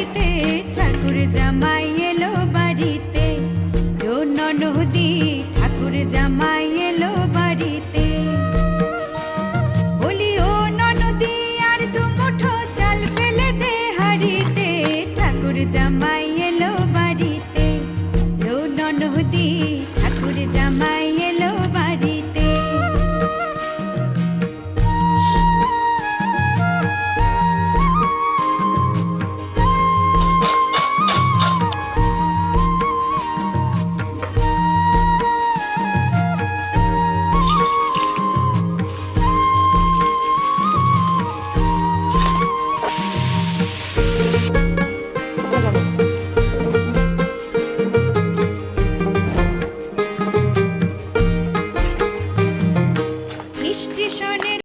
নদীতে ঠাকুর জামাই এলো বাড়িতে। যৌন নদী ঠাকুর জামাই এলো বাড়িতে। বলি, ও নদী আর দু মুঠো চাল ফেলে দে হাড়িতে। ঠাকুর জামাই এলো বাড়ি conditioning.